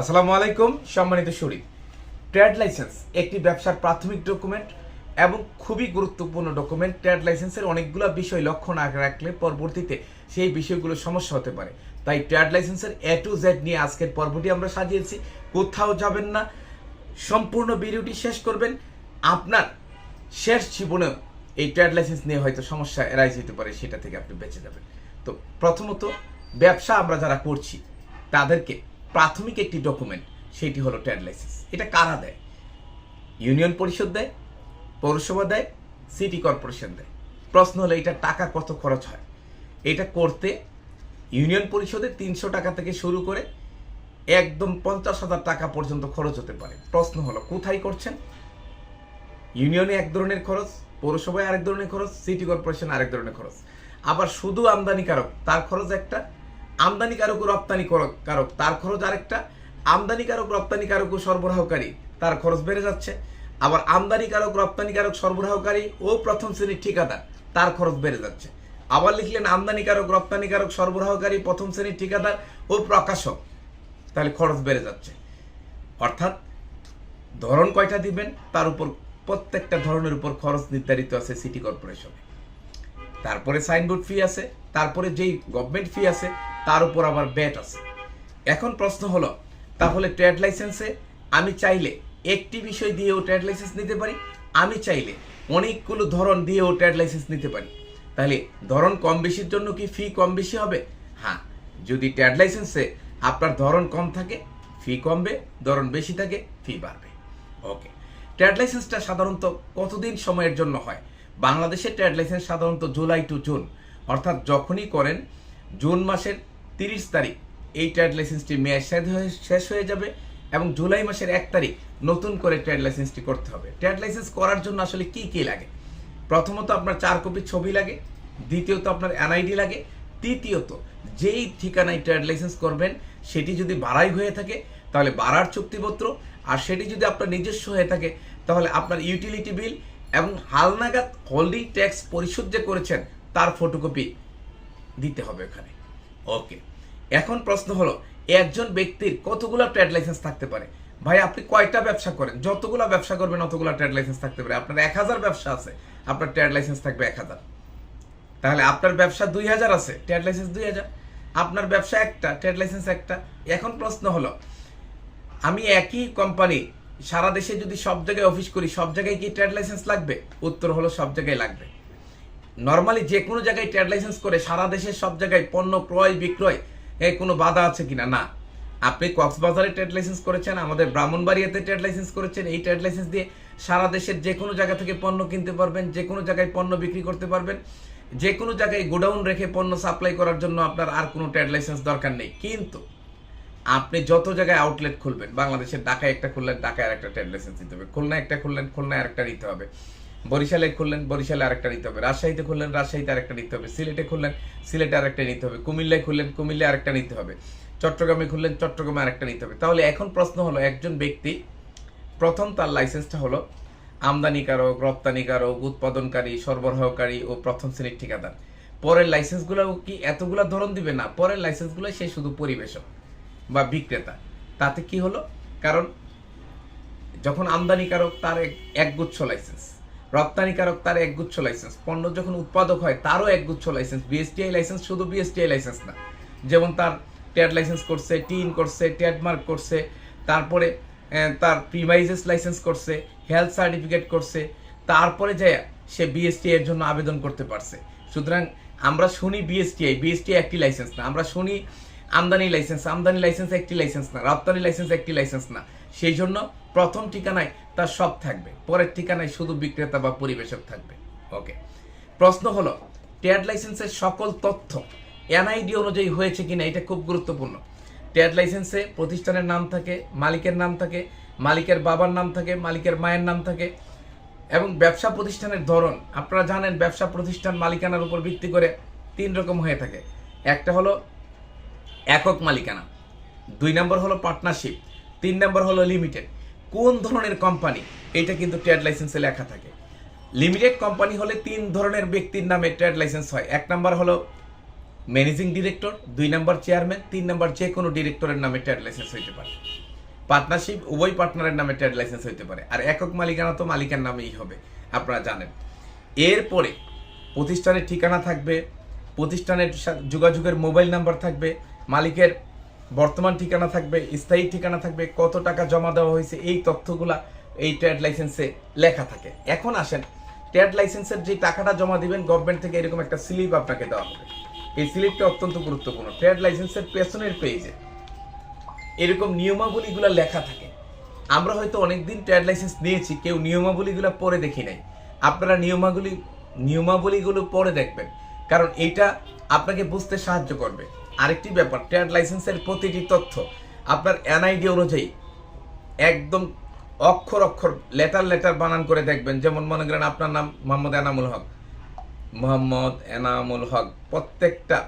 আসসালামু আলাইকুম, সম্মানিত শরীফ ট্রেড লাইসেন্স, একটি ব্যবসার প্রাথমিক ডকুমেন্ট এবং খুবই গুরুত্বপূর্ণ ডকুমেন্ট ট্রেড লাইসেন্সের অনেকগুলো বিষয় লক্ষ্য না রাখলে পরবর্তীতে সেই বিষয়গুলো সমস্যা হতে পারে। তাই ট্রেড লাইসেন্সের এ টু জেড নিয়ে আজকের পর্বটি আমরা সাজিয়েছি। কোথাও যাবেন না। সম্পূর্ণ ভিডিওটি শেষ করবেন। আপনার শেষ জীবনেও এই ট্রেড লাইসেন্স নিয়ে হয়তো সমস্যা এড়াই যেতে পারে, সেটা থেকে আপনি বেঁচে যাবেন। তো প্রথমত ব্যবসা আমরা যারা করছি, তাদেরকে প্রাথমিক একটি ডকুমেন্ট সেটি হলো ট্রেড লাইসেন্স এটা কারা দেয়? ইউনিয়ন পরিষদ দেয়, পৌরসভা দেয় সিটি কর্পোরেশন দেয়। প্রশ্ন হলো, এটা টাকা কত খরচ হয়? এটা করতে ইউনিয়ন পরিষদে তিনশো টাকা থেকে শুরু করে একদম পঞ্চাশ হাজার টাকা পর্যন্ত খরচ হতে পারে। প্রশ্ন হলো, কোথায় করছেন? ইউনিয়নে এক ধরনের খরচ, পৌরসভায় আরেক ধরনের খরচ সিটি কর্পোরেশন আরেক ধরনের খরচ। আবার শুধু আমদানিকারক, তার খরচ একটা আমদানিকারক রপ্তানি করক- কারক। তার খরচ আরেকটা। আমদানিকারক রপ্তানিকারক ও সরবরাহকারী। তার খরচ বেড়ে যাচ্ছে। আবার আমদানিকারক রপ্তানিকারক সরবরাহকারী ও প্রথম শ্রেণির ঠিকাদার, তার খরচ বেড়ে যাচ্ছে। আবার লিখলেন আমদানিকারক রপ্তানিকারক সরবরাহকারী, প্রথম শ্রেণির ঠিকাদার ও প্রকাশক। তাহলে খরচ বেড়ে যাচ্ছে। অর্থাৎ ধরন কয়টা দিবেন? তার উপর প্রত্যেকটা ধরনের উপর খরচ নির্ধারিত আছে সিটি কর্পোরেশনে। তারপরে সাইনবোর্ড ফি আছে, তারপরে যেই গভর্নমেন্ট ফি আছে, তার উপর আবার ব্যাট আছে। এখন প্রশ্ন হলো, তাহলে ট্রেড লাইসেন্সে আমি চাইলে একটি বিষয় দিয়েও ট্রেড লাইসেন্স নিতে পারি, আমি চাইলে অনেকগুলো ধরন দিয়েও ট্রেড লাইসেন্স নিতে পারি। তাহলে ধরন কম বেশির জন্য কি ফি কম বেশি হবে? হ্যাঁ যদি ট্রেড লাইসেন্সে আপনার ধরন কম থাকে ফি কমবে, ধরন বেশি থাকে ফি বাড়বে। ওকে ট্রেড লাইসেন্সটা সাধারণত কতদিন সময়ের জন্য হয়? বাংলাদেশের ট্রেড লাইসেন্স সাধারণত জুলাই টু জুন। অর্থাৎ যখনই করেন, জুন মাসের তিরিশ তারিখ এই ট্রেড লাইসেন্সটি মেয়াদ শেষ হয়ে শেষ হয়ে যাবে এবং জুলাই মাসের এক তারিখ নতুন করে ট্রেড লাইসেন্সটি করতে হবে। ট্রেড লাইসেন্স করার জন্য আসলে কি কি লাগে? প্রথমত আপনার চার কপি ছবি লাগে, দ্বিতীয়ত আপনার এনআইডি লাগে, তৃতীয়ত যেই ঠিকানায় ট্রেড লাইসেন্স করবেন সেটি যদি বাড়াই হয়ে থাকে, তাহলে বাড়ার চুক্তিপত্র, আর সেটি যদি আপনার নিজস্ব হয়ে থাকে, তাহলে আপনার ইউটিলিটি বিল এবং হালনাগাদ হোল্ডিং ট্যাক্স পরিশোধ যে করেছেন, তার ফটোকপি দিতে হবে ওখানে। ওকে এখন প্রশ্ন হলো, একজন ব্যক্তির কতগুলো ট্রেড লাইসেন্স থাকতে পারে? ভাই, আপনি কয়টা ব্যবসা করেন? যতগুলো ব্যবসা করবেন, অতগুলো ট্রেড লাইসেন্স থাকতে পারে। আপনার এক হাজার ব্যবসা আছে, আপনার ট্রেড লাইসেন্স থাকবে এক হাজার। তাহলে আপনার ব্যবসা দুই হাজার আছে ট্রেড লাইসেন্স দুই হাজার। আপনার ব্যবসা একটা ট্রেড লাইসেন্স একটা। এখন প্রশ্ন হলো, আমি একই কোম্পানি সারা দেশে যদি সব জায়গায় অফিস করি, সব জায়গায় কি ট্রেড লাইসেন্স লাগবে? উত্তর হলো সব জায়গায় লাগবে। নর্মালি যে কোনো জায়গায় ট্রেড লাইসেন্স করে সারা দেশের সব জায়গায় পণ্য ক্রয়, বিক্রয়, এ কোনো বাধা আছে কিনা? না। আপনি কক্সবাজারে ট্রেড লাইসেন্স করেছেন, আমাদের ব্রাহ্মণবাড়িয়াতে ট্রেড লাইসেন্স করেছেন, এই ট্রেড লাইসেন্স দিয়ে সারা দেশের যে কোনো জায়গা থেকে পণ্য কিনতে পারবেন, যে কোনো জায়গায় পণ্য বিক্রি করতে পারবেন। যে কোনো জায়গায় গোডাউন রেখে পণ্য সাপ্লাই করার জন্য আপনার আর কোনো ট্রেড লাইসেন্স দরকার নেই। কিন্তু আপনি যত জায়গায় আউটলেট খুলবেন, বাংলাদেশের ঢাকায় একটা খুললেন, ঢাকায় আর একটা ট্রেড লাইসেন্স নিতে হবে। খুলনা একটা খুললেন, খুলনায় আরেকটা নিতে হবে। বরিশালে খুললেন, বরিশালে আরেকটা নিতে হবে। রাজশাহীতে খুললেন, রাজশাহীতে আরেকটা নিতে হবে। সিলেটে খুললেন, সিলেটে আরেকটা নিতে হবে। কুমিল্লায় খুললেন, কুমিল্লায় আরেকটা নিতে হবে। চট্টগ্রামে খুললেন, চট্টগ্রামে আরেকটা নিতে হবে। তাহলে এখন প্রশ্ন হলো, একজন ব্যক্তি প্রথম তার লাইসেন্সটা হলো আমদানিকারক, রপ্তানিকারক, উৎপাদনকারী, সরবরাহকারী ও প্রথম শ্রেণির ঠিকাদার। পরের লাইসেন্সগুলো কি এতগুলা ধরন দিবে না? পরের লাইসেন্সগুলো সে শুধু পরিবেশক। বা বিক্রেতা। তাতে কি হলো? কারণ যখন আমদানিকারক তার এক- একগুচ্ছ লাইসেন্স রপ্তানিকারক তার একগুচ্ছ লাইসেন্স পণ্য যখন উৎপাদক হয় তারও একগুচ্ছ লাইসেন্স বিএসটিআই লাইসেন্স শুধু বিএসটিআই লাইসেন্স না। যেমন তার ট্রেড লাইসেন্স করছে টিন করছে ট্রেডমার্ক করছে, তারপরে তার প্রিমাইজেস লাইসেন্স করছে হেলথ সার্টিফিকেট করছে, তারপরে যে সে বিএসটিআই এর জন্য আবেদন করতে পারছে। সুতরাং আমরা শুনি বিএসটিআই বিএসটিআই একটি লাইসেন্স না। আমরা শুনি আমদানি লাইসেন্স আমদানি লাইসেন্স একটি লাইসেন্স না, রপ্তানি লাইসেন্স একটি লাইসেন্স না। সেই জন্য প্রথম ঠিকানায় তার সব থাকবে, পরের ঠিকানায় শুধু বিক্রেতা বা পরিবেশক থাকবে। ওকে প্রশ্ন হলো ট্রেড লাইসেন্সের সকল তথ্য এনআইডি অনুযায়ী হয়েছে কিনা এটা খুব গুরুত্বপূর্ণ। ট্রেড লাইসেন্সে প্রতিষ্ঠানের নাম থাকে, মালিকের নাম থাকে, মালিকের বাবার নাম থাকে, মালিকের মায়ের নাম থাকে, এবং ব্যবসা প্রতিষ্ঠানের ধরন, আপনারা জানেন ব্যবসা প্রতিষ্ঠান মালিকানার উপর ভিত্তি করে তিন রকম হয়ে থাকে। একটা হলো একক মালিকানা। দুই নম্বর হলো পার্টনারশিপ তিন নম্বর হলো লিমিটেড কোন ধরনের কোম্পানি এটা কিন্তু ট্রেড লাইসেন্সে লেখা থাকে। লিমিটেড কোম্পানি হলে তিন ধরনের ব্যক্তির নামে ট্রেড লাইসেন্স হয়। এক নম্বর হলো ম্যানেজিং ডিরেক্টর দুই নম্বর চেয়ারম্যান তিন নম্বর যে কোনো ডিরেক্টরের নামে ট্রেড লাইসেন্স হইতে পারে। পার্টনারশিপ উভয় পার্টনারের নামে ট্রেড লাইসেন্স হইতে পারে। আর একক মালিকানা তো মালিকের নামেই হবে, আপনারা জানেন। এরপরে প্রতিষ্ঠানের ঠিকানা থাকবে প্রতিষ্ঠানের যোগাযোগের মোবাইল নাম্বার থাকবে, মালিকের বর্তমান ঠিকানা থাকবে, স্থায়ী ঠিকানা থাকবে, কত টাকা জমা দেওয়া হয়েছে, এই তথ্যগুলা এই ট্রেড লাইসেন্সে লেখা থাকে। এখন আসেন ট্রেড লাইসেন্সের যে টাকাটা জমা দিবেন গভর্নমেন্ট থেকে এরকম একটা স্লিপ আপনাকে দেওয়া হবে। এই স্লিপটা অত্যন্ত গুরুত্বপূর্ণ। ট্রেড লাইসেন্সের পেছনের পেজে এরকম নিয়মাবলীগুলো লেখা থাকে। আমরা হয়তো অনেকদিন ট্রেড লাইসেন্স নিয়েছি, কেউ নিয়মাবলীগুলো পড়ে দেখি নাই। আপনারা নিয়মাগুলি নিয়মাবলীগুলো পড়ে দেখবেন। কারণ এইটা আপনাকে বুঝতে সাহায্য করবে। আরেকটি ব্যাপার, ট্রেড লাইসেন্সের প্রতিটি তথ্য আপনার এনআইডি অনুযায়ী একদম অক্ষর অক্ষর, লেটার লেটার বানান করে দেখবেন। যেমন মনে করেন আপনার নাম মোহাম্মদ এনামুল হক। মোহাম্মদ এনামুল হক, প্রত্যেকটা,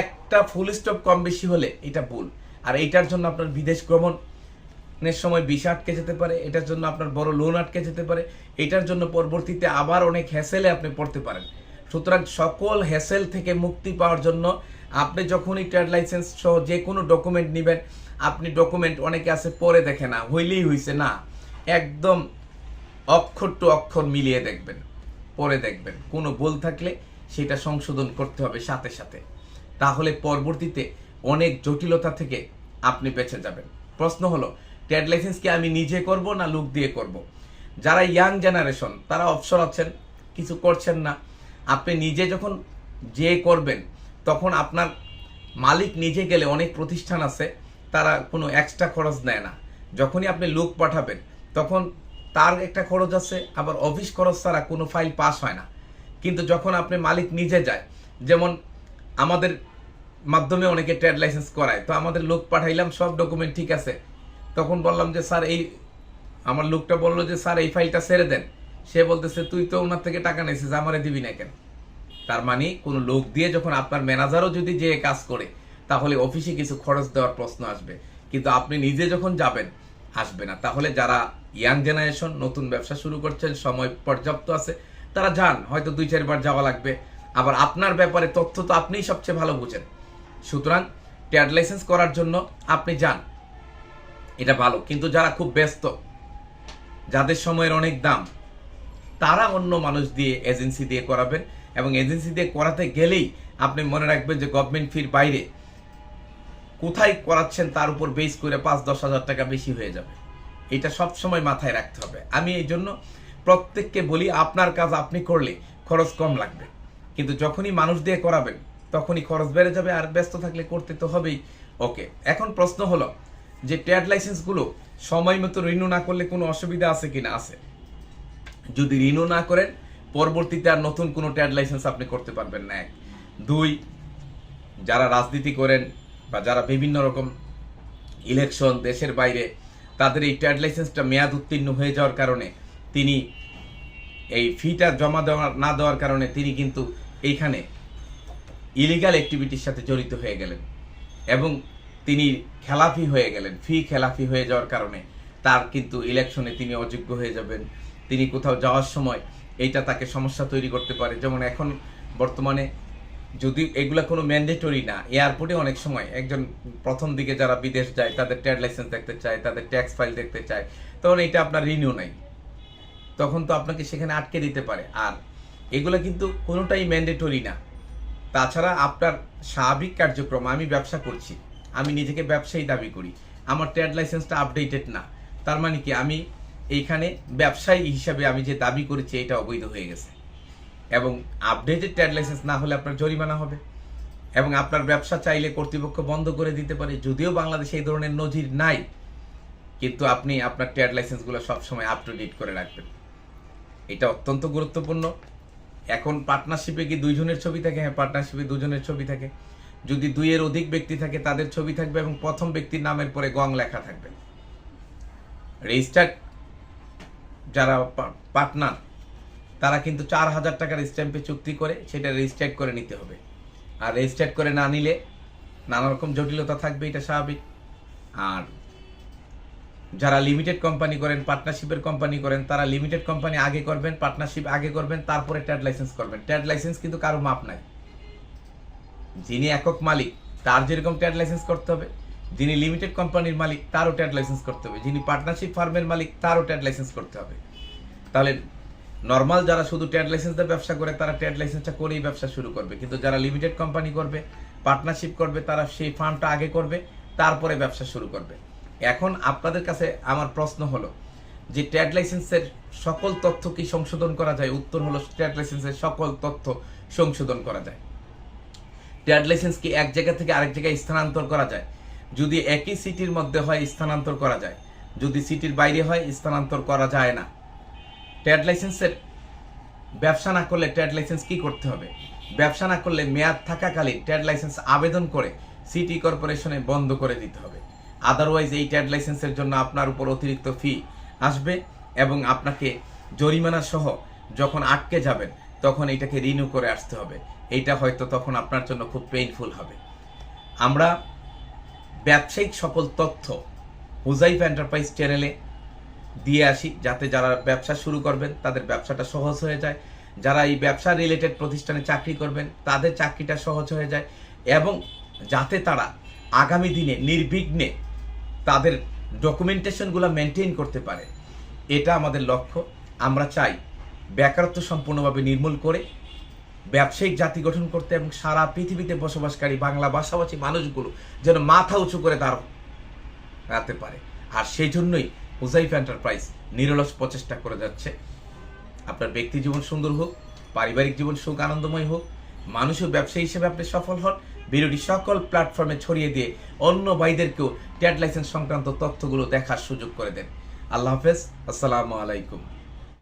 একটা ফুল স্টপ কম বেশি হলে এটা ভুল। আর এইটার জন্য আপনার বিদেশ ভ্রমণের সময় ভিসা আটকে যেতে পারে, এটার জন্য আপনার বড় লোন আটকে যেতে পারে, এটার জন্য পরবর্তীতে আবার অনেক হ্যাসেলে আপনি পড়তে পারেন। সুতরাং সকল হ্যাসেল থেকে মুক্তি পাওয়ার জন্য আপনি যখনই ট্রেড লাইসেন্স সহ যে কোনো ডকুমেন্ট নেবেন, আপনি ডকুমেন্ট অনেকে আছে পরে দেখে না, হইলেই হইছে না। একদম অক্ষর টু অক্ষর মিলিয়ে দেখবেন, পরে দেখবেন। কোনো ভুল থাকলে সেটা সংশোধন করতে হবে সাথে সাথে। তাহলে পরবর্তীতে অনেক জটিলতা থেকে আপনি বেঁচে যাবেন। প্রশ্ন হলো ট্রেড লাইসেন্স কি আমি নিজে করব না লুক দিয়ে করব? যারা ইয়াং জেনারেশন তারা অবসর আছেন, কিছু করছেন না আপনি নিজে যখন যে করবেন, তখন আপনার মালিক নিজে গেলে অনেক প্রতিষ্ঠান আছে, তারা কোনো এক্সট্রা খরচ নেয় না। যখনই আপনি লোক পাঠাবেন, তখন তার একটা খরচ আছে, আবার অফিস খরচ ছাড়া কোনো ফাইল পাস হয় না। কিন্তু যখন আপনি মালিক নিজে যায়, যেমন আমাদের মাধ্যমে অনেকে ট্রেড লাইসেন্স করায়, তো আমাদের লোক পাঠাইলাম, সব ডকুমেন্ট ঠিক আছে। তখন বললাম যে, স্যার, এই আমার লোকটা বলল যে, স্যার, এই ফাইলটা ছেড়ে দেন। সে বলতেছে, তুই তো ওনার থেকে টাকা নিয়েছিস, আমারে দিবি না কেন? তার মানে কোনো লোক দিয়ে যখন আপনার ম্যানেজারও যদি যে কাজ করে, তাহলে অফিসে কিছু খরচ দেওয়ার প্রশ্ন আসবে। কিন্তু আপনি নিজে যখন যাবেন, আসবে না। তাহলে যারা ইয়াং জেনারেশন, নতুন ব্যবসা শুরু করছেন, সময় পর্যাপ্ত আছে, তারা যান। হয়তো দুই, চারবার যাওয়া লাগবে। আবার আপনার ব্যাপারে তথ্য তো আপনিই সবচেয়ে ভালো বুঝেন। সুতরাং ট্রেড লাইসেন্স করার জন্য আপনি যান। এটা ভালো। কিন্তু যারা খুব ব্যস্ত, যাদের সময়ের অনেক দাম তারা অন্য মানুষ দিয়ে এজেন্সি দিয়ে করাবেন এবং এজেন্সি দিয়ে করাতে গেলেই আপনি মনে রাখবেন যে গভর্নমেন্ট ফির বাইরে। কোথায় করাচ্ছেন তার উপর বেস করে পাঁচ, দশ হাজার টাকা বেশি হয়ে যাবে। এটা সব সময় মাথায় রাখতে হবে। আমি এই জন্য প্রত্যেককে বলি, আপনার কাজ আপনি করলে খরচ কম লাগবে। কিন্তু যখনই মানুষ দিয়ে করাবেন, তখনই খরচ বেড়ে যাবে আর ব্যস্ত থাকলে করতে তো হবেই। ওকে, এখন প্রশ্ন হলো যে ট্রেড লাইসেন্সগুলো সময় মতো রিনিউ না করলে কোনো অসুবিধা আছে কিনা? আছে। যদি রিনিউ না করেন, পরবর্তীতে আর নতুন কোনো ট্রেড লাইসেন্স আপনি করতে পারবেন না। এক। দুই, যারা রাজনীতি করেন বা যারা বিভিন্ন রকম ইলেকশন, দেশের বাইরে, তাদের এই ট্রেড লাইসেন্সটা মেয়াদ উত্তীর্ণ হয়ে যাওয়ার কারণে তিনি এই ফিটা জমা দেওয়া না দেওয়ার কারণে তিনি কিন্তু এইখানে ইলিগাল অ্যাক্টিভিটির সাথে জড়িত হয়ে গেলেন এবং তিনি খেলাফি হয়ে গেলেন। ফি খেলাফি হয়ে যাওয়ার কারণে তার কিন্তু ইলেকশনে তিনি অযোগ্য হয়ে যাবেন। তিনি কোথাও যাওয়ার সময় এইটা তাকে সমস্যা তৈরি করতে পারে। যেমন এখন বর্তমানে যদি এগুলা কোনো ম্যান্ডেটরি না এয়ারপোর্টে অনেক সময় একজন প্রথম দিকে যারা বিদেশ যায়, তাদের ট্রেড লাইসেন্স দেখতে চায়, তাদের ট্যাক্স ফাইল দেখতে চায়, তখন এটা আপনার রিনিউ নাই। তখন তো আপনাকে সেখানে আটকে দিতে পারে। আর এগুলো কিন্তু কোনোটাই ম্যান্ডেটরি না। তাছাড়া আপনার স্বাভাবিক কার্যক্রম, আমি ব্যবসা করছি, আমি নিজেকে ব্যবসায়ী দাবি করি, আমার ট্রেড লাইসেন্সটা আপডেটেড না। তার মানে কি, আমি এইখানে ব্যবসায়ী হিসাবে আমি যে দাবি করেছি, এটা অবৈধ হয়ে গেছে। এবং আপডেটেড ট্রেড লাইসেন্স না হলে আপনার জরিমানা হবে। এবং আপনার ব্যবসা চাইলে কর্তৃপক্ষ বন্ধ করে দিতে পারে, যদিও বাংলাদেশে এই ধরনের নজির নাই। কিন্তু আপনি আপনার ট্রেড লাইসেন্সগুলো সবসময় আপ টু ডেট করে রাখবেন। এটা অত্যন্ত গুরুত্বপূর্ণ। এখন পার্টনারশিপে কি দুইজনের ছবি থাকে? হ্যাঁ পার্টনারশিপে দুজনের ছবি থাকে। যদি দুইয়ের অধিক ব্যক্তি থাকে, তাদের ছবি থাকবে এবং প্রথম ব্যক্তির নামের পরে গং লেখা থাকবে। রেজিস্টার্ড যারা পার্টনার তারা কিন্তু চার হাজার টাকার স্ট্যাম্পে চুক্তি করে সেটা রেজিস্টার্ড করে নিতে হবে। আর রেজিস্টার্ড করে না নিলে নানা রকম জটিলতা থাকবে, এটা স্বাভাবিক। আর যারা লিমিটেড কোম্পানি করেন পার্টনারশিপের কোম্পানি করেন, তারা লিমিটেড কোম্পানি আগে করবেন পার্টনারশিপ আগে করবেন, তারপরে ট্রেড লাইসেন্স করবেন। ট্রেড লাইসেন্স কিন্তু কারও মাপ নাই। যিনি একক মালিক, তার যেরকম ট্রেড লাইসেন্স করতে হবে যিনি লিমিটেড কোম্পানির মালিক, তারও ট্যাড লাইসেন্স করতে হবে। যিনি পার্টনারশিপ ফার্মের মালিক, তারও ট্যাড লাইসেন্স করতে হবে। তাহলে নর্মাল যারা শুধু ট্যাড লাইসেন্স দিয়ে ব্যবসা করে, তারা ট্যাড লাইসেন্সটা করেই ব্যবসা শুরু করবে। কিন্তু যারা লিমিটেড কোম্পানি করবে পার্টনারশিপ করবে, তারা সেই ফার্মটা আগে করবে, তারপরে ব্যবসা শুরু করবে। এখন আপনাদের কাছে আমার প্রশ্ন হলো, যে ট্যাড লাইসেন্সের সকল তথ্য কি সংশোধন করা যায়? উত্তর হলো ট্যাড লাইসেন্সের সকল তথ্য সংশোধন করা যায়। ট্যাড লাইসেন্স কি এক জায়গা থেকে আরেক জায়গায় স্থানান্তর করা যায়? যদি একই সিটির মধ্যে হয়, স্থানান্তর করা যায়। যদি সিটির বাইরে হয়, স্থানান্তর করা যায় না। ট্যাড লাইসেন্সের ব্যবসা না করলে ট্যাড লাইসেন্স কি করতে হবে? ব্যবসা না করলে মেয়াদ থাকাকালীন ট্যাড লাইসেন্স আবেদন করে সিটি কর্পোরেশনে বন্ধ করে দিতে হবে। আদারওয়াইজ এই ট্যাড লাইসেন্সের জন্য আপনার উপর অতিরিক্ত ফি আসবে এবং আপনাকে জরিমানা সহ যখন আটকে যাবেন, তখন এটাকে রিনিউ করে আসতে হবে। এইটা হয়তো তখন আপনার জন্য খুব পেইনফুল হবে। আমরা ব্যবসায়িক সকল তথ্য হুজাইফ এন্টারপ্রাইজ চ্যানেলে দিয়ে আসি, যাতে যারা ব্যবসা শুরু করবেন, তাদের ব্যবসাটা সহজ হয়ে যায়। যারা এই ব্যবসা রিলেটেড প্রতিষ্ঠানে চাকরি করবেন, তাদের চাকরিটা সহজ হয়ে যায়। এবং যাতে তারা আগামী দিনে নির্বিঘ্নে তাদের ডকুমেন্টেশনগুলো মেনটেন করতে পারে, এটা আমাদের লক্ষ্য। আমরা চাই বেকারত্ব সম্পূর্ণভাবে নির্মূল করে ব্যবসায়িক জাতি গঠন করতে এবং সারা পৃথিবীতে বসবাসকারী বাংলা ভাষাভাষী মানুষগুলো যেন মাথা উঁচু করে দাঁড়াতে পারে। আর সেই জন্যই হুজাইফ এন্টারপ্রাইজ নিরলস প্রচেষ্টা করে যাচ্ছে। আপনার ব্যক্তি জীবন সুন্দর হোক, পারিবারিক জীবন সুখ আনন্দময় হোক, মানুষও ব্যবসায়ী হিসেবে আপনি সফল হন ভিডিওটি সকল প্ল্যাটফর্মে ছড়িয়ে দিয়ে অন্য ভাইদেরকেও ট্যাড লাইসেন্স সংক্রান্ত তথ্যগুলো দেখার সুযোগ করে দেন। আল্লাহ হাফেজ, আসসালামু আলাইকুম।